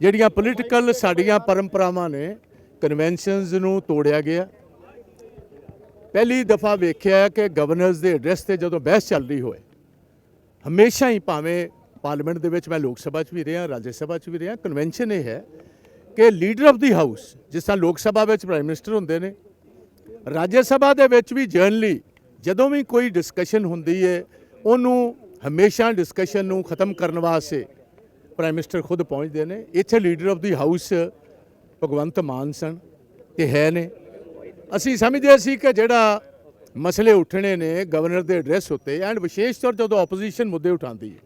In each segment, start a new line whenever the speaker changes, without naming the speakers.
ਜਿਹੜੀਆਂ ਪੋਲੀਟੀਕਲ ਸਾਡੀਆਂ ਪਰੰਪਰਾਵਾਂ ਨੇ ਕਨਵੈਨਸ਼ਨਸ ਨੂੰ ਤੋੜਿਆ ਗਿਆ। ਪਹਿਲੀ ਦਫਾ ਵੇਖਿਆ ਕਿ ਗਵਰਨਰਸ ਦੇ ਐਡਰੈਸ ਤੇ ਜਦੋਂ ਬਹਿਸ ਚੱਲ ਰਹੀ ਹੋਏ, ਹਮੇਸ਼ਾ ਹੀ ਭਾਵੇਂ ਪਾਰਲੀਮੈਂਟ ਦੇ ਵਿੱਚ ਮੈਂ ਲੋਕ ਸਭਾ 'ਚ ਵੀ ਰਿਹਾ, ਰਾਜ ਸਭਾ 'ਚ ਵੀ ਰਿਹਾ ਕਨਵੈਨਸ਼ਨ ਇਹ ਹੈ ਕਿ ਲੀਡਰ ਆਫ ਦੀ ਹਾਊਸ ਜਿਸ ਤਰ੍ਹਾਂ ਲੋਕ ਸਭਾ ਵਿੱਚ ਪ੍ਰਾਈਮ ਮਿਨਿਸਟਰ ਹੁੰਦੇ ਨੇ, ਰਾਜ ਸਭਾ ਦੇ ਵਿੱਚ ਵੀ ਜਰਨਲੀ ਜਦੋਂ ਵੀ ਕੋਈ ਡਿਸਕਸ਼ਨ ਹੁੰਦੀ ਹੈ ਉਹਨੂੰ ਹਮੇਸ਼ਾ ਡਿਸਕਸ਼ਨ ਨੂੰ ਖਤਮ ਕਰਨ ਵਾਸਤੇ ਪ੍ਰਾਈਮ ਮਿਨਿਸਟਰ ਖੁਦ ਪਹੁੰਚਦੇ ਨੇ। ਇੱਥੇ leader of the house Bhagwant Mann ਸਨ ਤੇ ਹੈ ਨੇ। ਅਸੀਂ ਸਮਝਦੇ ਸੀ ਕਿ ਜਿਹੜਾ ਮਸਲੇ ਉੱਠਣੇ ਨੇ ਗਵਰਨਰ ਦੇ ਐਡਰੈਸ ਉੱਤੇ ਐਂਡ ਵਿਸ਼ੇਸ਼ ਤੌਰ ਜਦੋਂ ਆਪੋਜੀਸ਼ਨ ਮੁੱਦੇ ਉਠਾਉਂਦੀ ਹੈ,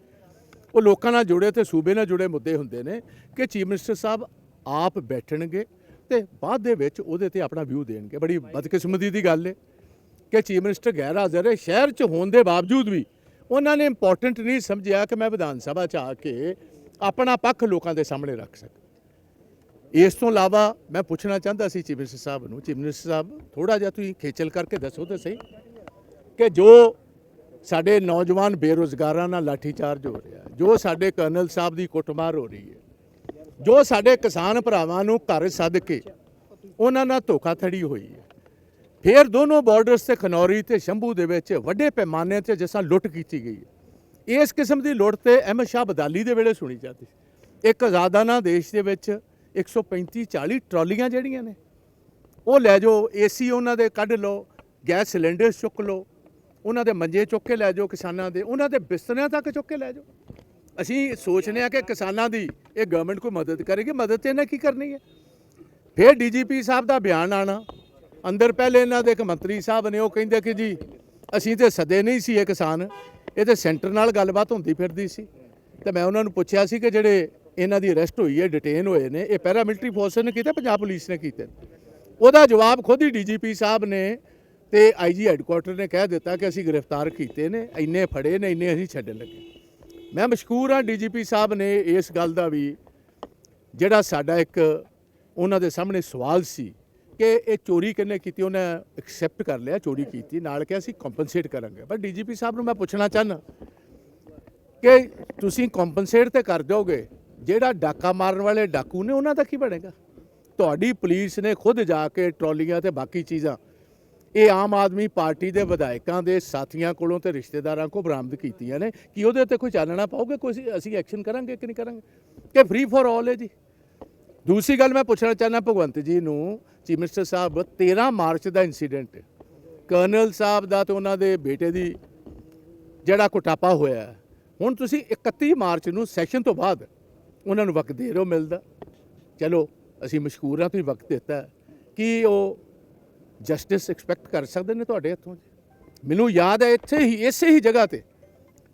ਉਹ ਲੋਕਾਂ ਨਾਲ ਜੁੜੇ ਤੇ ਸੂਬੇ ਨਾਲ ਜੁੜੇ ਮੁੱਦੇ ਹੁੰਦੇ ਨੇ ਕਿ ਚੀਫ ਮਿਨਿਸਟਰ ਸਾਹਿਬ ਆਪ ਬੈਠਣਗੇ ਤੇ ਬਾਅਦ ਦੇ ਵਿੱਚ ਉਹਦੇ ਤੇ ਆਪਣਾ ਵਿਊ ਦੇਣਗੇ। ਬੜੀ ਬਦਕਿਸਮਤੀ ਦੀ ਗੱਲ ਹੈ ਕਿ ਚੀਫ ਮਿਨਿਸਟਰ ਗੈਰ ਹਾਜ਼ਰ ਹੈ, ਸ਼ਹਿਰ 'ਚ ਹੋਣ ਦੇ ਬਾਵਜੂਦ ਵੀ ਉਹਨਾਂ ਨੇ ਇੰਪੋਰਟੈਂਟ ਨਹੀਂ ਸਮਝਿਆ ਕਿ ਮੈਂ ਵਿਧਾਨ ਸਭਾ 'ਚ ਆ ਕੇ ਆਪਣਾ ਪੱਖ ਲੋਕਾਂ ਦੇ ਸਾਹਮਣੇ ਰੱਖ ਸਕਣ ਇਸ ਤੋਂ ਇਲਾਵਾ ਮੈਂ ਪੁੱਛਣਾ ਚਾਹੁੰਦਾ ਸੀ ਚੀਫ ਮਿਨਿਸਟਰ ਸਾਹਿਬ ਨੂੰ, ਚੀਫ ਮਿਨਿਸਟਰ ਸਾਹਿਬ ਥੋੜਾ ਜਿਹਾ ਤੁਸੀਂ ਖੇਚਲ ਕਰਕੇ ਦੱਸੋ ਤਾਂ ਸਹੀ ਕਿ ਜੋ ਸਾਡੇ ਨੌਜਵਾਨ ਬੇਰੋਜ਼ਗਾਰਾਂ ਨਾਲ ਲਾਠੀਚਾਰਜ ਹੋ ਰਿਹਾ ਜੋ ਸਾਡੇ ਕਰਨਲ ਸਾਹਿਬ ਦੀ ਕੁੱਟਮਾਰ ਹੋ ਰਹੀ ਹੈ, ਜੋ ਸਾਡੇ ਕਿਸਾਨ ਭਰਾਵਾਂ ਨੂੰ ਘਰ ਸੱਦ ਕੇ ਉਹਨਾਂ ਨਾਲ ਧੋਖਾਧੜੀ ਹੋਈ ਹੈ, ਫਿਰ ਦੋਨੋਂ ਬਾਰਡਰਸ ਤੇ ਖਨੌਰੀ ਤੇ ਸ਼ੰਭੂ ਦੇ ਵਿੱਚ ਵੱਡੇ ਪੈਮਾਨੇ ਤੇ ਜਿਸ ਲੁੱਟ ਕੀਤੀ ਗਈ ਹੈ। ਇਸ ਕਿਸਮ ਦੀ ਲੋੜ ਤੇ ਅਹਿਮਦ ਸ਼ਾਹ ਬਦਾਲੀ ਦੇ ਵੇਲੇ ਸੁਣੀ ਜਾਂਦੀ ਸੀ। ਇੱਕ ਆਜ਼ਾਦਾਨਾ ਦੇਸ਼ ਦੇ ਵਿੱਚ 135 40 ਟਰਾਲੀਆਂ ਜਿਹੜੀਆਂ ਨੇ, ਉਹ ਲੈ ਜਾਓ, ਏਸੀ ਉਹਨਾਂ ਦੇ ਕੱਢ ਲਓ, ਗੈਸ ਸਿਲੰਡਰ ਚੁੱਕ ਲਓ, ਉਹਨਾਂ ਦੇ ਮੰਜੇ ਚੁੱਕ ਕੇ ਲੈ ਜਾਓ ਕਿਸਾਨਾਂ ਦੇ, ਉਹਨਾਂ ਦੇ ਬਿਸਤਰਿਆਂ ਤੱਕ ਚੁੱਕ ਕੇ ਲੈ ਜਾਓ। ਅਸੀਂ ਸੋਚਨੇ ਆ ਕਿ ਕਿਸਾਨਾਂ ਦੀ ਇਹ ਗਵਰਨਮੈਂਟ ਕੋਈ ਮਦਦ ਕਰੇਗੀ, ਮਦਦ ਤੇ ਇਹਨਾਂ ਕੀ ਕਰਨੀ ਹੈ? ਫਿਰ ਡੀਜੀਪੀ ਸਾਹਿਬ ਦਾ ਬਿਆਨ ਆਣਾ ਅੰਦਰ ਪਹਿਲੇ ਇਹਨਾਂ ਦੇ ਇੱਕ ਮੰਤਰੀ ਸਾਹਿਬ ਨੇ ਉਹ ਕਹਿੰਦੇ ਕਿ ਜੀ ਅਸੀਂ ਤੇ ਸਦੇ ਨਹੀਂ ਸੀ ਇਹ ਕਿਸਾਨ। ਇਹ ਤੇ ਸੈਂਟਰ ਨਾਲ ਗੱਲਬਾਤ ਹੁੰਦੀ ਫਿਰਦੀ ਸੀ। ਤੇ ਮੈਂ ਉਹਨਾਂ ਨੂੰ ਪੁੱਛਿਆ ਸੀ ਕਿ ਜਿਹੜੇ ਇਹਨਾਂ ਦੀ ਅਰੈਸਟ ਹੋਈ ਹੈ ਡਿਟੇਨ ਹੋਏ ਨੇ, ਇਹ ਪੈਰਾ ਮਿਲਟਰੀ ਫੋਰਸ ਨੇ ਕੀਤੇ, ਪੰਜਾਬ ਪੁਲਿਸ ਨੇ ਕੀਤੇ ਉਹਦਾ ਜਵਾਬ ਖੁਦ ਹੀ ਡੀਜੀਪੀ ਸਾਹਿਬ ਨੇ ਤੇ ਆਈਜੀ ਹੈੱਡਕੁਆਟਰ ਨੇ ਕਹਿ ਦਿੱਤਾ ਕਿ ਅਸੀਂ ਗ੍ਰਿਫਤਾਰ ਕੀਤੇ ਨੇ, ਇੰਨੇ ਫੜੇ ਨੇ, ਇੰਨੇ ਅਸੀਂ ਛੱਡਣ ਲੱਗੇ। ਮੈਂ ਮਸ਼ਕੂਰ ਹਾਂ ਡੀਜੀਪੀ ਸਾਹਿਬ ਨੇ ਇਸ ਗੱਲ ਦਾ ਵੀ, ਜਿਹੜਾ ਸਾਡਾ ਇੱਕ ਉਹਨਾਂ ਦੇ ਸਾਹਮਣੇ ਸਵਾਲ ਸੀ ਕਿ ਇਹ ਚੋਰੀ ਕਿੰਨੇ ਕੀਤੀ, ਉਹਨੇ ਐਕਸੈਪਟ ਕਰ ਲਿਆ, ਚੋਰੀ ਕੀਤੀ, ਨਾਲ ਕਿ ਅਸੀਂ ਕੰਪਨਸੇਟ ਕਰਾਂਗੇ। ਪਰ ਡੀਜੀਪੀ ਸਾਹਿਬ ਨੂੰ ਮੈਂ ਪੁੱਛਣਾ ਚਾਹਨਾ ਕਿ ਤੁਸੀਂ ਕੰਪਨਸੇਟ ਤੇ ਕਰ ਦਿਓਗੇ, ਜਿਹੜਾ ਡਾਕਾ ਮਾਰਨ ਵਾਲੇ ਡਾਕੂ ਨੇ, ਉਹਨਾਂ ਦਾ ਕੀ ਬਣੇਗਾ? ਤੁਹਾਡੀ ਪੁਲਿਸ ਨੇ ਖੁਦ ਜਾ ਕੇ ਟਰਾਲੀਆਂ ਤੇ ਬਾਕੀ ਚੀਜ਼ਾਂ, ਇਹ ਆਮ ਆਦਮੀ ਪਾਰਟੀ ਦੇ ਵਿਧਾਇਕਾਂ ਦੇ ਸਾਥੀਆਂ ਕੋਲੋਂ ਤੇ ਰਿਸ਼ਤੇਦਾਰਾਂ ਕੋਲ ਬਰਾਮਦ ਕੀਤੀਆਂ ਨੇ, ਕਿ ਉਹਦੇ ਉੱਤੇ ਕੋਈ ਚਾਨਣਾ ਪਾਓਗੇ? ਕੋਈ ਅਸੀਂ- ਐਕਸ਼ਨ ਕਰਾਂਗੇ ਕਿ ਨਹੀਂ ਕਰਾਂਗੇ? ਕਿ ਫ੍ਰੀ ਫॉर ਆਲ ਹੈ ਜੀ? ਦੂਸਰੀ ਗੱਲ ਮੈਂ ਪੁੱਛਣਾ ਚਾਹੁੰਦਾ ਭਗਵੰਤ ਜੀ ਨੂੰ, ਚੀਫ ਮਿਨਿਸਟਰ ਸਾਹਿਬ 13 ਮਾਰਚ ਦਾ ਇਨਸੀਡੈਂਟ ਕਰਨਲ ਸਾਹਿਬ ਦਾ ਤੇ ਉਹਨਾਂ ਦੇ ਬੇਟੇ ਦੀ ਜਿਹੜਾ ਕੁਟਾਪਾ ਹੋਇਆ ਹੁਣ ਤੁਸੀਂ 31 ਮਾਰਚ ਨੂੰ ਸੈਸ਼ਨ ਤੋਂ ਬਾਅਦ ਉਹਨਾਂ ਨੂੰ ਵਕਤ ਦੇ ਰਹੇ ਹੋ ਮਿਲਦਾ। ਚਲੋ, ਅਸੀਂ ਮਸ਼ਕੂਰ ਹਾਂ, ਤੁਸੀਂ ਵਕਤ ਦਿੱਤਾ ਹੈ। ਕੀ ਉਹ ਜਸਟਿਸ ਐਕਸਪੈਕਟ ਕਰ ਸਕਦੇ ਨੇ ਤੁਹਾਡੇ ਹੱਥੋਂ ਮੈਨੂੰ ਯਾਦ ਹੈ, ਇੱਥੇ ਹੀ, ਇਸੇ ਹੀ ਜਗ੍ਹਾ ਤੇ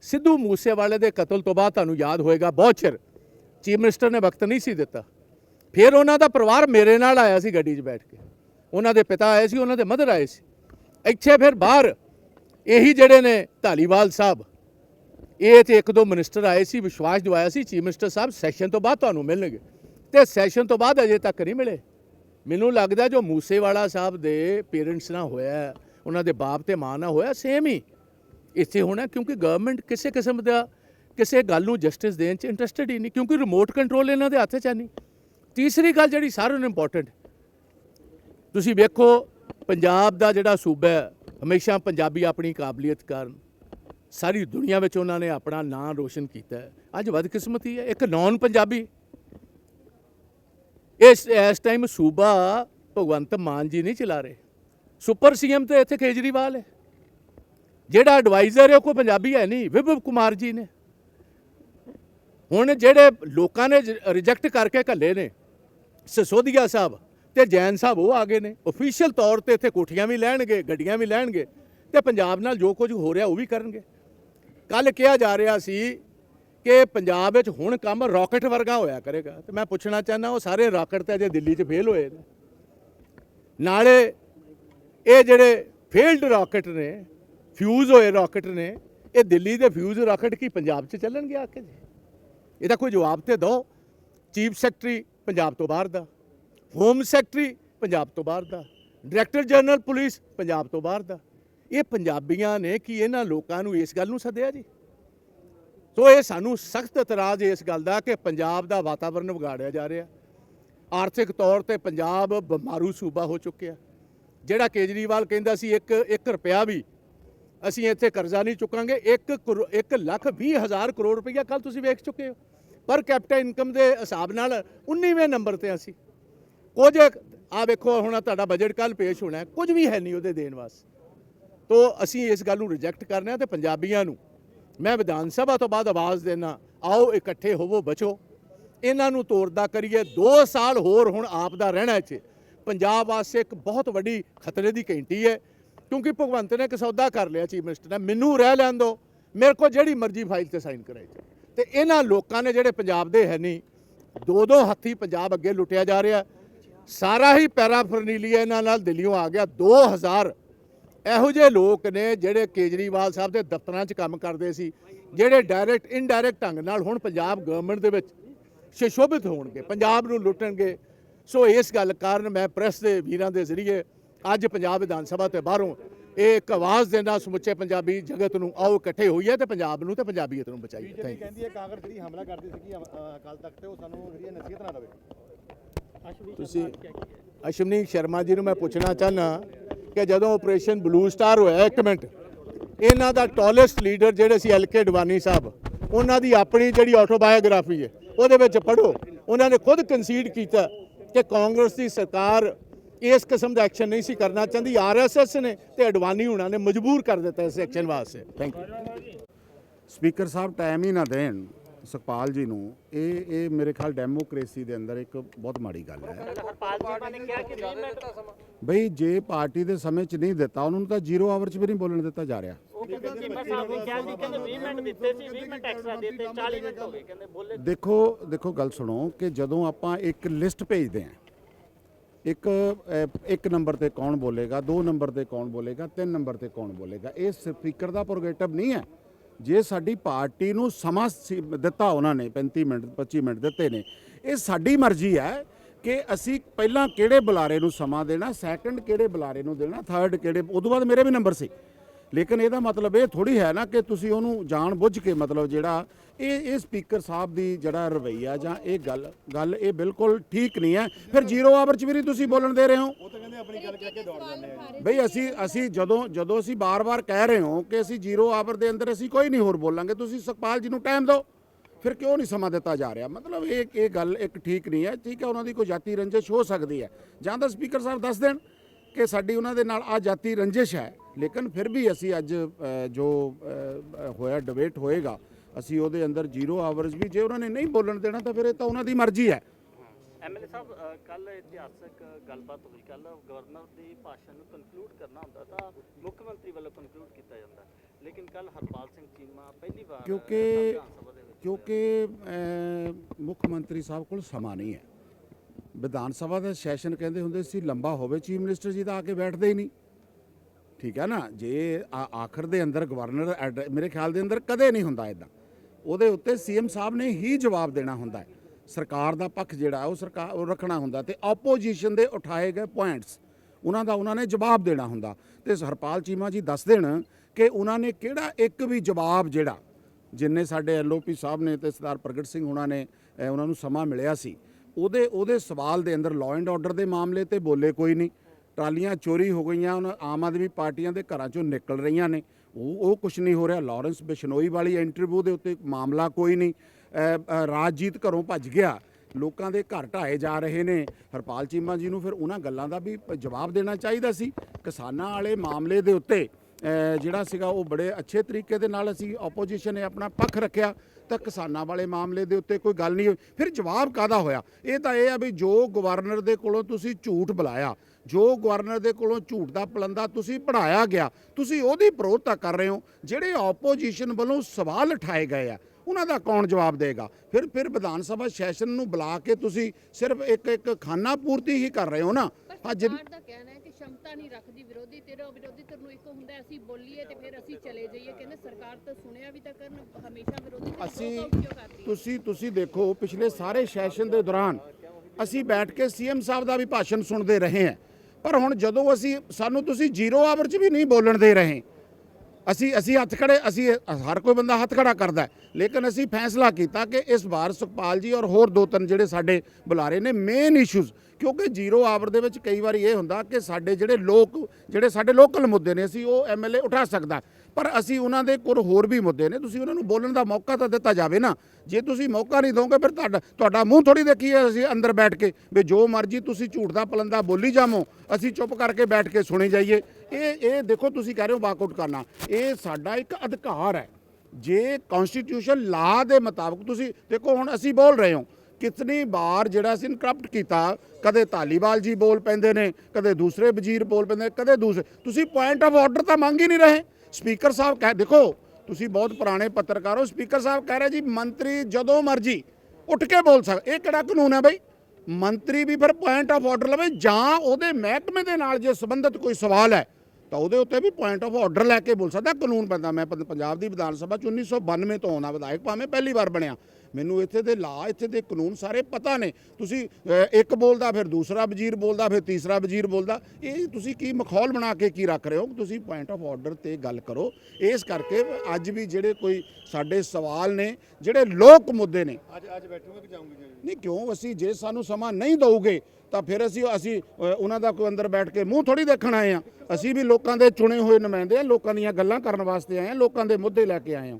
ਸਿੱਧੂ ਮੂਸੇਵਾਲੇ ਦੇ ਕਤਲ ਤੋਂ ਬਾਅਦ ਤੁਹਾਨੂੰ ਯਾਦ ਹੋਏਗਾ, ਬਹੁਤ ਚਿਰ। ਚੀਫ ਮਿਨਿਸਟਰ ਨੇ ਵਕਤ ਨਹੀਂ ਸੀ ਦਿੱਤਾ। ਫਿਰ ਉਹਨਾਂ ਦਾ ਪਰਿਵਾਰ ਮੇਰੇ ਨਾਲ ਆਇਆ ਸੀ ਗੱਡੀ 'ਚ ਬੈਠ ਕੇ। ਉਹਨਾਂ ਦੇ ਪਿਤਾ ਆਏ ਸੀ, ਉਹਨਾਂ ਦੇ ਮਦਰ ਆਏ ਸੀ। ਇੱਥੇ ਫਿਰ ਬਾਹਰ ਇਹੀ ਜਿਹੜੇ ਨੇ ਧਾਲੀਵਾਲ ਸਾਹਿਬ, ਇਹ ਤੇ ਇੱਕ ਦੋ ਮਿਨਿਸਟਰ ਆਏ ਸੀ, ਵਿਸ਼ਵਾਸ ਦਿਵਾਇਆ ਸੀ ਚੀਫ ਮਿਨਿਸਟਰ ਸਾਹਿਬ ਸੈਸ਼ਨ ਤੋਂ ਬਾਅਦ ਤੁਹਾਨੂੰ ਮਿਲਣਗੇ। ਤੇ ਸੈਸ਼ਨ ਤੋਂ ਬਾਅਦ ਅਜੇ ਤੱਕ ਨਹੀਂ ਮਿਲੇ। ਮੈਨੂੰ ਲੱਗਦਾ ਜੋ ਮੂਸੇਵਾਲਾ ਸਾਹਿਬ ਦੇ ਪੇਰੈਂਟਸ ਨਾਲ ਹੋਇਆ ਉਹਨਾਂ ਦੇ ਬਾਪ ਤੇ ਮਾਂ ਨਾਲ ਹੋਇਆ ਸੇਮ ਹੀ ਇੱਥੇ ਹੋਣਾ, ਕਿਉਂਕਿ ਗਵਰਨਮੈਂਟ ਕਿਸੇ ਕਿਸਮ ਦਾ, ਕਿਸੇ ਗੱਲ ਨੂੰ ਜਸਟਿਸ ਦੇਣ ਚ ਇੰਟਰਸਟਿਡ ਹੀ ਨਹੀਂ, ਕਿਉਂਕਿ ਰਿਮੋਟ ਕੰਟਰੋਲ ਇਹਨਾਂ ਦੇ ਹੱਥ 'ਚ ਹੈ ਨਹੀਂ। ਤੀਸਰੀ ਗੱਲ ਜਿਹੜੀ ਸਾਰਿਆਂ ਨੂੰ ਇੰਪੋਰਟੈਂਟ ਤੁਸੀਂ ਵੇਖੋ ਪੰਜਾਬ ਦਾ ਜਿਹੜਾ ਸੂਬਾ ਹੈ, ਹਮੇਸ਼ਾ ਪੰਜਾਬੀ ਆਪਣੀ ਕਾਬਲੀਅਤ ਕਾਰਨ ਸਾਰੀ ਦੁਨੀਆ ਵਿੱਚ ਉਹਨਾਂ ਨੇ ਆਪਣਾ ਨਾਂ ਰੋਸ਼ਨ ਕੀਤਾ ਹੈ। ਅੱਜ ਬਦਕਿਸਮਤੀ ਹੈ ਇੱਕ ਨੌਨ ਪੰਜਾਬੀ ਇਸ ਇਸ ਟਾਈਮ ਸੂਬਾ ਭਗਵੰਤ ਮਾਨ ਜੀ ਨਹੀਂ ਚਲਾ ਰਹੇ। ਸੁਪਰ ਸੀਐਮ ਤੇ ਇੱਥੇ ਕੇਜਰੀਵਾਲ ਹੈ। ਜਿਹੜਾ ਐਡਵਾਈਜ਼ਰ ਹੈ, ਉਹ ਕੋਈ ਪੰਜਾਬੀ ਹੈ ਨਹੀਂ, ਵਿਭਵ ਕੁਮਾਰ ਜੀ ਨੇ। ਹੁਣ ਜਿਹੜੇ ਲੋਕਾਂ ਨੇ ਰਿਜੈਕਟ ਕਰਕੇ ਘੱਲੇ ਨੇ ਸਸੋਦੀਆ ਸਾਹਿਬ ਤੇ ਜੈਨ ਸਾਹਿਬ ਉਹ ਆ ਗਏ ਨੇ। ਅਫੀਸ਼ੀਅਲ ਤੌਰ ਤੇ ਇੱਥੇ ਕੋਠੀਆਂ ਵੀ ਲੈਣਗੇ, ਗੱਡੀਆਂ ਵੀ ਲੈਣਗੇ ਤੇ ਪੰਜਾਬ ਨਾਲ ਜੋ ਕੁਝ ਹੋ ਰਿਹਾ ਉਹ ਵੀ ਕਰਨਗੇ। ਕੱਲ ਕਿਹਾ ਜਾ ਰਿਹਾ ਸੀ ਕਿ ਪੰਜਾਬ ਵਿੱਚ ਹੁਣ ਕੰਮ ਰਾਕਟ ਵਰਗਾ ਹੋਇਆ ਕਰੇਗਾ। ਤੇ ਮੈਂ ਪੁੱਛਣਾ ਚਾਹੁੰਦਾ, ਉਹ ਸਾਰੇ ਰਾਕਟ ਤੇ ਅਜੇ ਦਿੱਲੀ 'ਚ ਫੇਲ ਹੋਏ ਨੇ। ਨਾਲੇ ਇਹ ਜਿਹੜੇ ਫੇਲਡ ਰਾਕਟ ਨੇ ਫਿਊਜ਼ ਹੋਏ ਰਾਕਟ ਨੇ, ਇਹ ਦਿੱਲੀ ਦੇ ਫਿਊਜ਼ ਰਾਕਟ ਕੀ ਪੰਜਾਬ 'ਚ ਚੱਲਣਗੇ ਆ ਕੇ ਜੀ? ਇਹਦਾ ਕੋਈ ਜਵਾਬ ਤੇ ਦਿਓ। ਚੀਫ ਸੈਕਟਰੀ ਪੰਜਾਬ ਤੋਂ ਬਾਹਰ ਦਾ। ਹੋਮ ਸੈਕਟਰੀ ਪੰਜਾਬ ਤੋਂ ਬਾਹਰ ਦਾ। ਡਾਇਰੈਕਟਰ ਜਨਰਲ ਪੁਲਿਸ ਪੰਜਾਬ ਤੋਂ ਬਾਹਰ ਦਾ। ਇਹ ਪੰਜਾਬੀਆਂ ਨੇ ਕਿ ਇਹਨਾਂ ਲੋਕਾਂ ਨੂੰ ਇਸ ਗੱਲ ਨੂੰ ਸੱਦਿਆ ਜੀ? ਸੋ ਇਹ ਸਾਨੂੰ ਸਖਤ ਇਤਰਾਜ਼ ਇਸ ਗੱਲ ਦਾ ਕਿ ਪੰਜਾਬ ਦਾ ਵਾਤਾਵਰਣ ਵਿਗਾੜਿਆ ਜਾ ਰਿਹਾ। ਆਰਥਿਕ ਤੌਰ ਤੇ ਪੰਜਾਬ ਬਿਮਾਰੂ ਸੂਬਾ ਹੋ ਚੁੱਕਿਆ। ਜਿਹੜਾ ਕੇਜਰੀਵਾਲ ਕਹਿੰਦਾ ਸੀ 1 1 ਰੁਪਿਆ ਵੀ ਅਸੀਂ ਇੱਥੇ ਕਰਜ਼ਾ ਨਹੀਂ ਚੁੱਕਾਂਗੇ 1 1 ਲੱਖ 20 ਹਜ਼ਾਰ ਕਰੋੜ ਰੁਪਈਆ ਕੱਲ ਤੁਸੀਂ ਵੇਖ ਚੁੱਕੇ ਹੋ। ਪਰ ਕੈਪੀਟਲ ਇਨਕਮ ਦੇ ਹਿਸਾਬ ਨਾਲ 19ਵੇਂ ਨੰਬਰ ਤੇ ਅਸੀਂ। ਕੁਝ ਆ ਵੇਖੋ ਹੁਣ ਤੁਹਾਡਾ ਬਜਟ ਕੱਲ ਪੇਸ਼ ਹੋਣਾ ਕੁਝ ਵੀ ਹੈ ਨਹੀਂ ਉਹਦੇ ਦੇਣ ਵਾਸਤੇ। ਤੋ ਅਸੀਂ ਇਸ ਗੱਲ ਨੂੰ ਰਿਜੈਕਟ ਕਰਨਾ ਤੇ ਪੰਜਾਬੀਆਂ ਨੂੰ, ਮੈਂ ਵਿਧਾਨ ਸਭਾ ਤੋਂ ਬਾਅਦ ਆਵਾਜ਼ ਦੇਣਾ ਆਓ ਇਕੱਠੇ ਹੋਵੋ, ਬਚੋ। ਇਹਨਾਂ ਨੂੰ ਤੋੜਦਾ ਕਰੀਏ 2 ਸਾਲ ਹੋਰ ਹੁਣ ਆਪ ਦਾ ਰਹਿਣਾ 'ਚ ਪੰਜਾਬ ਵਾਸਤੇ ਇੱਕ ਬਹੁਤ ਵੱਡੀ ਖਤਰੇ ਦੀ ਘੰਟੀ ਹੈ, ਕਿਉਂਕਿ ਭਗਵੰਤ ਨੇ ਇੱਕ ਸੌਦਾ ਕਰ ਲਿਆ, ਚੀਫ ਮਿਨਿਸਟਰ ਨੇ। ਮੈਨੂੰ ਰਹਿ ਲੈਣ ਦਿਓ, ਮੇਰੇ ਕੋਲ ਜਿਹੜੀ ਮਰਜ਼ੀ ਫਾਈਲ ਤੇ ਸਾਈਨ ਕਰਾਈ ਤੇ ਇਹਨਾਂ ਲੋਕਾਂ ਨੇ ਜਿਹੜੇ ਪੰਜਾਬ ਦੇ ਹੈ ਨਹੀਂ ਦੋ ਦੋ ਹੱਥੀ ਪੰਜਾਬ ਅੱਗੇ ਲੁੱਟਿਆ ਜਾ ਰਿਹਾ। ਸਾਰਾ ਹੀ ਪੈਰਾ ਪੈਰਾਫਰਨੀਲੀਆ ਇਹਨਾਂ ਨਾਲ ਦਿੱਲੀੋਂ ਆ ਗਿਆ। 2000 ਇਹੋ ਜਿਹੇ ਲੋਕ ਨੇ ਜਿਹੜੇ ਕੇਜਰੀਵਾਲ ਸਾਹਿਬ ਦੇ ਦਫ਼ਤਰਾਂ 'ਚ ਕੰਮ ਕਰਦੇ ਸੀ, ਜਿਹੜੇ ਡਾਇਰੈਕਟ ਇਨਡਾਇਰੈਕਟ ਢੰਗ ਨਾਲ ਹੁਣ ਪੰਜਾਬ ਗਵਰਨਮੈਂਟ ਦੇ ਵਿੱਚ ਸ਼ਿਸ਼ੋਭਿਤ ਹੋਣਗੇ, ਪੰਜਾਬ ਨੂੰ ਲੁੱਟਣਗੇ। ਸੋ ਇਸ ਗੱਲ ਕਾਰਨ ਮੈਂ ਪ੍ਰੈਸ ਦੇ ਵੀਰਾਂ ਦੇ ਜ਼ਰੀਏ ਅੱਜ ਪੰਜਾਬ ਵਿਧਾਨ ਸਭਾ ਤੇ ਬਾਹਰੋਂ ਇਹ ਇੱਕ ਆਵਾਜ਼ ਦੇਣਾ ਸਮੁੱਚੇ ਪੰਜਾਬੀ ਜਗਤ ਨੂੰ ਆਓ ਇਕੱਠੇ ਹੋਈਏ ਤੇ ਪੰਜਾਬ ਨੂੰ ਤੇ ਪੰਜਾਬੀਅਤ ਨੂੰ ਬਚਾਈਏ।
ਬੀਜੇਪੀ
ਥੈਂਕ ਯੂ
ਕਹਿੰਦੀ ਹੈ ਕਾਂਗਰਸ ਜਿਹੜੀ ਹਮਲਾ ਕਰਦੀ ਸੀ ਅਕਾਲ ਤਖਤ ਤੇ ਉਹ ਸਾਨੂੰ ਜਿਹੜੀ ਨਸੀਹਤ ਨਾ ਦੇਵੇ।
ਤੁਸੀਂ ਅਸ਼ਮਨੀ ਸ਼ਰਮਾ ਜੀ ਨੂੰ ਮੈਂ ਪੁੱਛਣਾ ਚਾਹਨਾ ਕਿ ਜਦੋਂ ਆਪਰੇਸ਼ਨ ਬਲੂ ਸਟਾਰ ਹੋਇਆ ਇੱਕ ਮਿੰਟ ਇਹਨਾਂ ਦਾ ਟੌਲੈਸਟ ਲੀਡਰ ਜਿਹੜੇ ਸੀ ਐਲਕੇ ਡਵਾਨੀ ਸਾਹਿਬ ਉਹਨਾਂ ਦੀ ਆਪਣੀ ਜਿਹੜੀ ਆਟੋਬਾਇਓਗ੍ਰਾਫੀ ਹੈ ਉਹਦੇ ਵਿੱਚ ਪੜ੍ਹੋ। ਉਹਨਾਂ ਨੇ ਖੁਦ ਕੰਸੀਡ ਕੀਤਾ ਕਿ ਕਾਂਗਰਸ ਦੀ ਸਰਕਾਰ ਇਸ ਕਿਸਮ ਦਾ ਐਕਸ਼ਨ ਨਹੀਂ ਸੀ ਕਰਨਾ ਚਾਹੁੰਦੀ। ਆਰਐਸਐਸ ਨੇ ਤੇ ਅਡਵਾਨੀ ਹੁਣਾਂ ਨੇ ਮਜਬੂਰ ਕਰ ਦਿੱਤਾ ਇਸ ਐਕਸ਼ਨ ਵਾਸਤੇ। ਥੈਂਕ ਯੂ
ਸਪੀਕਰ ਸਾਹਿਬ ਟਾਈਮ ਹੀ ਨਾ ਦੇਣ ਸੁਖਪਾਲ ਜੀ ਨੂੰ। ਇਹ ਇਹ ਮੇਰੇ ਖਿਆਲ ਡੈਮੋਕ੍ਰੇਸੀ ਦੇ ਅੰਦਰ ਇੱਕ ਬਹੁਤ ਮਾੜੀ ਗੱਲ ਹੈ।
ਹਰਪਾਲ ਜੀ ਨੇ ਕਿਹਾ ਕਿ 20 ਮਿੰਟ ਦਾ ਸਮਾਂ
ਬਈ ਜੇ ਪਾਰਟੀ ਦੇ ਸਮੇਂ 'ਚ ਨਹੀਂ ਦਿੱਤਾ ਉਹਨਾਂ ਨੂੰ ਤਾਂ ਜ਼ੀਰੋ ਆਵਰ 'ਚ ਵੀ ਨਹੀਂ ਬੋਲਣ ਦਿੱਤਾ ਜਾ ਰਿਹਾ।
ਉਹ ਕਹਿੰਦੇ ਚੀਮਾ ਸਾਹਿਬ ਨੇ ਕਿਹਾ ਸੀ ਕਹਿੰਦੇ 20 ਮਿੰਟ ਦਿੱਤੇ ਸੀ 20 ਮਿੰਟ ਐਕਸਟਰਾ ਦਿੱਤੇ 40 ਮਿੰਟ ਹੋ ਗਏ ਕਹਿੰਦੇ ਬੋਲੇ।
ਦੇਖੋ ਦੇਖੋ ਗੱਲ ਸੁਣੋ ਕਿ ਜਦੋਂ ਆਪਾਂ ਇੱਕ ਲਿਸਟ ਭੇਜਦੇ ਹਾਂ ਇੱਕ ਇੱਕ ਨੰਬਰ ਤੇ ਕੌਣ ਬੋਲੇਗਾ, ਦੋ ਨੰਬਰ ਤੇ ਕੌਣ ਬੋਲੇਗਾ, ਤਿੰਨ ਨੰਬਰ ਤੇ ਕੌਣ ਬੋਲੇਗਾ, ਇਹ ਸਪੀਕਰ ਦਾ ਪ੍ਰੋਗੇਟਿਵ ਨਹੀਂ ਹੈ। ਜੇ ਸਾਡੀ ਪਾਰਟੀ ਨੂੰ ਸਮਾਂ ਸੀ- ਦਿੱਤਾ ਉਹਨਾਂ ਨੇ 35 ਮਿੰਟ 25 ਮਿੰਟ ਦਿੱਤੇ ਨੇ, ਇਹ ਸਾਡੀ ਮਰਜ਼ੀ ਹੈ ਕਿ ਅਸੀਂ ਪਹਿਲਾਂ ਕਿਹੜੇ ਬੁਲਾਰੇ ਨੂੰ ਸਮਾਂ ਦੇਣਾ, ਸੈਕੰਡ ਕਿਹੜੇ ਬੁਲਾਰੇ ਨੂੰ ਦੇਣਾ, ਥਰਡ ਕਿਹੜੇ ਉਦੋਂ ਬਾਅਦ ਮੇਰੇ ਵੀ ਨੰਬਰ ਸੀ। ਲੇਕਿਨ ਇਹਦਾ ਮਤਲਬ ਇਹ ਥੋੜੀ ਹੈ ਨਾ ਕਿ ਤੁਸੀਂ ਉਹਨੂੰ ਜਾਣ ਬੁੱਝ ਕੇ ਮਤਲਬ ਜਿਹੜਾ ਇਹ ਇਹ ਸਪੀਕਰ ਸਾਹਿਬ ਦੀ ਜਿਹੜਾ ਰਵਈਆ ਜਾਂ ਇਹ ਗੱਲ ਗੱਲ ਇਹ ਬਿਲਕੁਲ ਠੀਕ ਨਹੀਂ ਹੈ। ਫਿਰ ਜ਼ੀਰੋ ਆਵਰ ਚ ਵੀ ਨਹੀਂ ਤੁਸੀਂ ਬੋਲਣ ਦੇ ਰਹੇ ਹੋ?
ਉਹ ਤਾਂ ਕਹਿੰਦੇ ਆਪਣੀ ਗੱਲ ਕਹਿ ਕੇ ਦੌੜ ਜਾਂਦੇ ਆ।
ਬਈ ਅਸੀਂ ਅਸੀਂ ਜਦੋਂ ਜਦੋਂ ਅਸੀਂ ਬਾਰ-ਬਾਰ ਕਹਿ ਰਹੇ ਹਾਂ ਕਿ ਅਸੀਂ ਜ਼ੀਰੋ ਆਵਰ ਦੇ ਅੰਦਰ ਅਸੀਂ ਕੋਈ ਨਹੀਂ ਹੋਰ ਬੋਲਾਂਗੇ ਤੁਸੀਂ ਸੁਖਪਾਲ ਜੀ ਨੂੰ ਟਾਈਮ ਦਿਓ। ਫਿਰ ਕਿਉਂ ਨਹੀਂ ਸਮਾਂ ਦਿੱਤਾ ਜਾ ਰਿਹਾ? ਮਤਲਬ ਇਹ ਇਹ ਗੱਲ ਇੱਕ ਠੀਕ ਨਹੀਂ ਹੈ। ਠੀਕ ਹੈ ਉਹਨਾਂ ਦੀ ਕੋਈ ਜਾਤੀ ਰੰਜਿਸ਼ ਹੋ ਸਕਦੀ ਹੈ। ਜਾਂ ਤਾਂ ਸਪੀਕਰ ਸਾਹਿਬ ਦੱਸ ਦੇਣ ਕਿ ਸਾਡੀ ਉਹਨਾਂ ਦੇ ਨਾਲ ਆ ਜਾਤੀ ਰੰਜਿਸ਼ ਹੈ। ਲੇਕਿਨ ਫਿਰ ਵੀ ਅਸੀਂ ਅੱਜ ਜੋ ਹੋਇਆ ਡਿਬੇਟ ਹੋਏਗਾ ਅਸੀਂ ਉਹਦੇ ਅੰਦਰ ਜ਼ੀਰੋ ਆਵਰਸ ਵੀ ਜੇ ਉਹਨਾਂ ਨੇ ਨਹੀਂ ਬੋਲਣ ਦੇਣਾ ਤਾਂ ਫਿਰ ਇਹ ਤਾਂ ਉਹਨਾਂ ਦੀ ਮਰਜ਼ੀ ਹੈ।
ਐਮਐਲਏ ਸਾਹਿਬ ਕੱਲ ਇਤਿਹਾਸਕ ਗੱਲਬਾਤ ਹੋਈ। ਕੱਲ ਗਵਰਨਰ ਦੀ ਭਾਸ਼ਣ ਨੂੰ ਕਨਕਲੂਡ ਕਰਨਾ ਹੁੰਦਾ ਤਾਂ ਮੁੱਖ ਮੰਤਰੀ ਵੱਲੋਂ ਕਨਕਲੂਡ ਕੀਤਾ ਜਾਂਦਾ। ਲੇਕਿਨ ਕੱਲ ਹਰਪਾਲ ਸਿੰਘ ਚੀਮਾ ਪਹਿਲੀ ਵਾਰ
ਕਿਉਂਕਿ ਕਿਉਂਕਿ ਮੁੱਖ ਮੰਤਰੀ ਸਾਹਿਬ ਕੋਲ ਸਮਾਂ ਨਹੀਂ ਹੈ। ਵਿਧਾਨ ਸਭਾ ਦਾ ਸੈਸ਼ਨ ਕਹਿੰਦੇ ਹੁੰਦੇ ਸੀ ਲੰਬਾ ਹੋਵੇ ਚੀਫ ਮਿਨਿਸਟਰ ਜੀ ਤਾਂ ਆ ਕੇ ਬੈਠਦੇ ਹੀ ਨਹੀਂ। ਠੀਕ ਹੈ ਨਾ? ਜੇ ਆਖਰ ਦੇ ਅੰਦਰ ਗਵਰਨਰ ਐਡ- ਮੇਰੇ ਖਿਆਲ ਦੇ ਅੰਦਰ ਕਦੇ ਨਹੀਂ ਹੁੰਦਾ ਇਦਾਂ ਉਹਦੇ ਉੱਤੇ ਸੀਐਮ ਸਾਹਿਬ ਨੇ ਹੀ ਜਵਾਬ ਦੇਣਾ ਹੁੰਦਾ ਹੈ। ਸਰਕਾਰ ਦਾ ਪੱਖ ਜਿਹੜਾ ਉਹ ਸਰਕਾਰ, ਉਹ ਰੱਖਣਾ ਹੁੰਦਾ ਤੇ ਆਪੋਜੀਸ਼ਨ ਦੇ ਉਠਾਏ ਗਏ ਪੁਆਇੰਟਸ ਉਹਨਾਂ ਦਾ ਉਹਨਾਂ ਨੇ ਜਵਾਬ ਦੇਣਾ ਹੁੰਦਾ। ਤੇ ਹਰਪਾਲ ਚੀਮਾ ਜੀ ਦੱਸ ਦੇਣ ਕਿ ਉਹਨਾਂ ਨੇ ਕਿਹੜਾ ਇੱਕ ਵੀ ਜਵਾਬ ਜਿਹੜਾ, ਜਿੰਨੇ ਸਾਡੇ ਐਲਓਪੀ ਸਾਹਿਬ ਨੇ ਤੇ ਸਰਦਾਰ ਪ੍ਰਗਟ ਸਿੰਘ ਉਹਨਾਂ ਨੇ ਉਹਨਾਂ ਨੂੰ ਸਮਾਂ ਮਿਲਿਆ ਸੀ, ਉਹਦੇ ਉਹਦੇ ਸਵਾਲ ਦੇ ਅੰਦਰ ਲਾਅ ਐਂਡ ਆਰਡਰ ਦੇ ਮਾਮਲੇ ਤੇ ਬੋਲੇ ਕੋਈ ਨਹੀਂ। ਟਰਾਲੀਆਂ ਚੋਰੀ ਹੋ ਗਈਆਂ, ਹੁਣ ਆਮ ਆਦਮੀ ਪਾਰਟੀਆਂ ਦੇ ਘਰਾਂ ਚੋਂ ਨਿਕਲ ਰਹੀਆਂ ਨੇ। ਉਹ ਉਹ ਕੁਝ ਨਹੀਂ ਹੋ ਰਿਹਾ। ਲਾਰੈਂਸ ਬਿਸ਼ਨੋਈ ਵਾਲੀ ਇੰਟਰਵਿਊ ਦੇ ਉੱਤੇ ਮਾਮਲਾ ਕੋਈ ਨਹੀਂ। ਰਾਜਜੀਤ ਘਰੋਂ ਭੱਜ ਗਿਆ। ਲੋਕਾਂ ਦੇ ਘਰ ਢਾਏ ਜਾ ਰਹੇ ਨੇ। ਹਰਪਾਲ ਚੀਮਾ ਜੀ ਨੂੰ ਫਿਰ ਉਹਨਾਂ ਗੱਲਾਂ ਦਾ ਵੀ ਜਵਾਬ ਦੇਣਾ ਚਾਹੀਦਾ ਸੀ। ਕਿਸਾਨਾਂ ਵਾਲੇ ਮਾਮਲੇ ਦੇ ਉੱਤੇ ਜਿਹੜਾ ਸੀਗਾ ਉਹ ਬੜੇ ਅੱਛੇ ਤਰੀਕੇ ਦੇ ਨਾਲ ਅਸੀਂ ਆਪੋਜੀਸ਼ਨ ਨੇ ਆਪਣਾ ਪੱਖ ਰੱਖਿਆ। ਤਾਂ ਕਿਸਾਨਾਂ ਵਾਲੇ ਮਾਮਲੇ ਦੇ ਉੱਤੇ ਕੋਈ ਗੱਲ ਨਹੀਂ ਹੋਈ। ਫਿਰ ਜਵਾਬ ਕਾਦਾ ਹੋਇਆ? ਇਹ ਤਾਂ ਇਹ ਆ ਵੀ ਜੋ ਗਵਰਨਰ ਦੇ ਕੋਲੋਂ ਤੁਸੀਂ ਝੂਠ ਬੁਲਾਇਆ ਜੋ ਗਵਰਨਰ ਦੇ ਕੋਲੋਂ ਝੂਠ ਦਾ ਪਲੰਦਾ ਤੁਸੀਂ ਪੜਾਇਆ ਗਿਆ ਤੁਸੀਂ ਉਹਦੀ ਵਿਰੋਧਤਾ ਕਰ ਰਹੇ ਹੋ ਜਿਹੜੇ ਆਪੋਜੀਸ਼ਨ ਵੱਲੋਂ ਸਵਾਲ ਉਠਾਏ ਗਏ ਆ ਉਹਨਾਂ ਦਾ ਕੌਣ ਜਵਾਬ ਦੇਗਾ? ਫਿਰ ਫਿਰ ਵਿਧਾਨ ਸਭਾ ਸੈਸ਼ਨ ਨੂੰ ਬੁਲਾ ਕੇ ਤੁਸੀਂ ਸਿਰਫ ਇੱਕ ਇੱਕ ਖਾਨਾ ਪੂਰਤੀ ਹੀ ਕਰ ਰਹੇ ਹੋ ਨਾ। ਅੱਜ
ਦਾ ਕਹਿਣਾ ਸ਼ਮਤਾ ਨਹੀਂ ਰੱਖਦੀ ਵਿਰੋਧੀ ਧਿਰ ਉਹ ਵਿਰੋਧੀ ਧਿਰ ਨੂੰ ਇੱਕ ਹੁੰਦਾ ਅਸੀਂ ਬੋਲੀਏ ਤੇ ਫਿਰ ਅਸੀਂ ਚਲੇ ਜਾਈਏ। ਕਹਿੰਦੇ ਸਰਕਾਰ ਤਾਂ ਸੁਣਿਆ ਵੀ ਤਾਂ ਕਰਨ ਹਮੇਸ਼ਾ ਵਿਰੋਧੀ ਧਿਰ
ਅਸੀਂ? ਤੁਸੀਂ ਤੁਸੀਂ ਦੇਖੋ ਪਿਛਲੇ ਸਾਰੇ ਸੈਸ਼ਨ ਦੇ ਦੌਰਾਨ ਅਸੀਂ ਬੈਠ ਕੇ ਸੀਐਮ ਸਾਹਿਬ ਦਾ ਵੀ ਭਾਸ਼ਣ ਸੁਣਦੇ ਰਹੇ ਹਾਂ। ਪਰ ਹੁਣ ਜਦੋਂ ਅਸੀਂ ਸਾਨੂੰ ਤੁਸੀਂ ਜ਼ੀਰੋ ਆਵਰ 'ਚ ਵੀ ਨਹੀਂ ਬੋਲਣ ਦੇ ਰਹੇ। ਅਸੀਂ ਅਸੀਂ ਹੱਥ ਖੜੇ, ਅਸੀਂ ਹਰ ਕੋਈ ਬੰਦਾ ਹੱਥ ਖੜਾ ਕਰਦਾ ਲੇਕਿਨ ਅਸੀਂ ਫੈਸਲਾ ਕੀਤਾ ਕਿ ਇਸ ਵਾਰ ਸੁਖਪਾਲ ਜੀ ਔਰ ਹੋਰ ਦੋ ਤਿੰਨ ਜਿਹੜੇ ਸਾਡੇ ਬੁਲਾਰੇ ਨੇ ਮੇਨ ਇਸ਼ੂਜ਼ ਕਿਉਂਕਿ ਜ਼ੀਰੋ ਆਵਰ ਦੇ ਵਿੱਚ ਕਈ ਵਾਰੀ ਇਹ ਹੁੰਦਾ ਕਿ ਸਾਡੇ ਜਿਹੜੇ ਲੋਕ ਜਿਹੜੇ ਸਾਡੇ ਲੋਕਲ ਮੁੱਦੇ ਨੇ, ਅਸੀਂ ਉਹ ਐਮਐਲਏ ਉਠਾ ਸਕਦਾ ਪਰ ਅਸੀਂ ਉਹਨਾਂ ਦੇ ਕੋਲ ਹੋਰ ਵੀ ਮੁੱਦੇ ਨੇ। ਤੁਸੀਂ ਉਹਨਾਂ ਨੂੰ ਬੋਲਣ ਦਾ ਮੌਕਾ ਤਾਂ ਦਿੱਤਾ ਜਾਵੇ ਨਾ। ਜੇ ਤੁਸੀਂ ਮੌਕਾ ਨਹੀਂ ਦੋਗੇ ਫਿਰ ਤੁਹਾਡਾ ਤੁਹਾਡਾ ਮੂੰਹ ਥੋੜੀ ਦੇਖੀਏ ਅਸੀਂ ਅੰਦਰ ਬੈਠ ਕੇ। ਵੀ ਜੋ ਮਰਜ਼ੀ ਤੁਸੀਂ ਝੂਠ ਦਾ ਪਲੰਦਾ ਬੋਲੀ ਜਾਵੋ, ਅਸੀਂ ਚੁੱਪ ਕਰਕੇ ਬੈਠ ਕੇ ਸੁਣੀ ਜਾਈਏ। ਇਹ ਇਹ ਦੇਖੋ ਤੁਸੀਂ ਕਹਿ ਰਹੇ ਹੋ ਵਾਕਆਊਟ ਕਰਨਾ। ਇਹ ਸਾਡਾ ਇੱਕ ਅਧਿਕਾਰ ਹੈ। ਜੇ ਕਨਸਟੀਟਿਊਸ਼ਨ ਲਾ ਦੇ ਮੁਤਾਬਕ ਤੁਸੀਂ ਦੇਖੋ ਹੁਣ ਅਸੀਂ ਬੋਲ ਰਹੇ ਹਾਂ, ਕਿਤਨੀ ਵਾਰ ਜਿਹੜਾ ਅਸੀਂ ਕਰਪਟ ਕੀਤਾ, ਕਦੇ ਧਾਲੀਵਾਲ ਜੀ ਬੋਲ ਪੈਂਦੇ ਨੇ, ਕਦੇ ਦੂਸਰੇ ਵਜ਼ੀਰ ਬੋਲ ਪੈਂਦੇ ਕਦੇ ਦੂਸਰੇ ਤੁਸੀਂ ਪੁਆਇੰਟ ਆਫ ਆਰਡਰ ਤਾਂ ਮੰਗ ਹੀ ਨਹੀਂ ਰਹੇ। ਸਪੀਕਰ ਸਾਹਿਬ ਕਹਿ, ਦੇਖੋ, ਤੁਸੀਂ ਬਹੁਤ ਪੁਰਾਣੇ ਪੱਤਰਕਾਰ ਹੋ, ਸਪੀਕਰ ਸਾਹਿਬ ਕਹਿ ਰਹੇ ਜੀ, ਮੰਤਰੀ ਜਦੋਂ ਮਰਜ਼ੀ ਉੱਠ ਕੇ ਬੋਲ ਸਕਦਾ। ਇਹ ਕਿਹੜਾ ਕਾਨੂੰਨ ਹੈ ਬਈ? ਮੰਤਰੀ ਵੀ ਫਿਰ ਪੁਆਇੰਟ ਆਫ ਆਰਡਰ ਲਵੇ ਜਾਂ ਉਹਦੇ ਮਹਿਕਮੇ ਦੇ ਨਾਲ ਜੇ ਸੰਬੰਧਿਤ ਕੋਈ ਸਵਾਲ ਹੈ ਤਾਂ ਉਹਦੇ ਉੱਤੇ ਵੀ ਪੁਆਇੰਟ ਆਫ ਆਰਡਰ ਲੈ ਕੇ ਬੋਲ ਸਕਦਾ ਕਾਨੂੰਨ ਪੈਂਦਾ ਮੈਂ ਪੰਜਾਬ ਦੀ ਵਿਧਾਨ ਸਭਾ ਚ 1992 ਤੋਂ ਆਉਂਦਾ ਵਿਧਾਇਕ ਭਾਵੇਂ ਪਹਿਲੀ ਵਾਰ ਬਣਿਆ। ਮੈਨੂੰ ਇੱਥੇ ਦੇ ਲਾ ਇੱਥੇ ਦੇ ਕਾਨੂੰਨ ਸਾਰੇ ਪਤਾ ਨੇ। ਤੁਸੀਂ ਇੱਕ ਬੋਲਦਾ ਫਿਰ ਦੂਸਰਾ ਵਜ਼ੀਰ ਬੋਲਦਾ ਫਿਰ ਤੀਸਰਾ ਵਜ਼ੀਰ ਬੋਲਦਾ। ਇਹ ਤੁਸੀਂ ਕੀ ਮਖੌਲ ਬਣਾ ਕੇ ਕੀ ਰੱਖ ਰਹੇ ਹੋ? ਤੁਸੀਂ ਪੁਆਇੰਟ ਆਫ ਆਰਡਰ ਤੇ ਗੱਲ ਕਰੋ। ਇਸ ਕਰਕੇ ਅੱਜ ਵੀ ਜਿਹੜੇ ਕੋਈ ਸਾਡੇ ਸਵਾਲ ਨੇ ਜਿਹੜੇ ਲੋਕ ਮੁੱਦੇ ਨੇ।
ਅੱਜ ਅੱਜ ਬੈਠੂਗੇ ਕਿ ਜਾਉਂਗੇ
ਨਹੀਂ ਕਿਉਂ? ਅਸੀਂ ਜੇ ਸਾਨੂੰ ਸਮਾਂ ਨਹੀਂ ਦਊਗੇ ਤਾਂ ਫਿਰ ਅਸੀਂ ਅਸੀਂ ਉਹਨਾਂ ਦਾ ਕੋਈ ਅੰਦਰ ਬੈਠ ਕੇ ਮੂੰਹ ਥੋੜੀ ਦੇਖਣ ਆਏ ਆ ਅਸੀਂ ਵੀ ਲੋਕਾਂ ਦੇ ਚੁਣੇ ਹੋਏ ਨੁਮਾਇੰਦੇ ਆ ਲੋਕਾਂ ਦੀਆਂ ਗੱਲਾਂ ਕਰਨ ਵਾਸਤੇ ਆਏ ਆ ਲੋਕਾਂ ਦੇ ਮੁੱਦੇ ਲੈ ਕੇ ਆਏ ਆ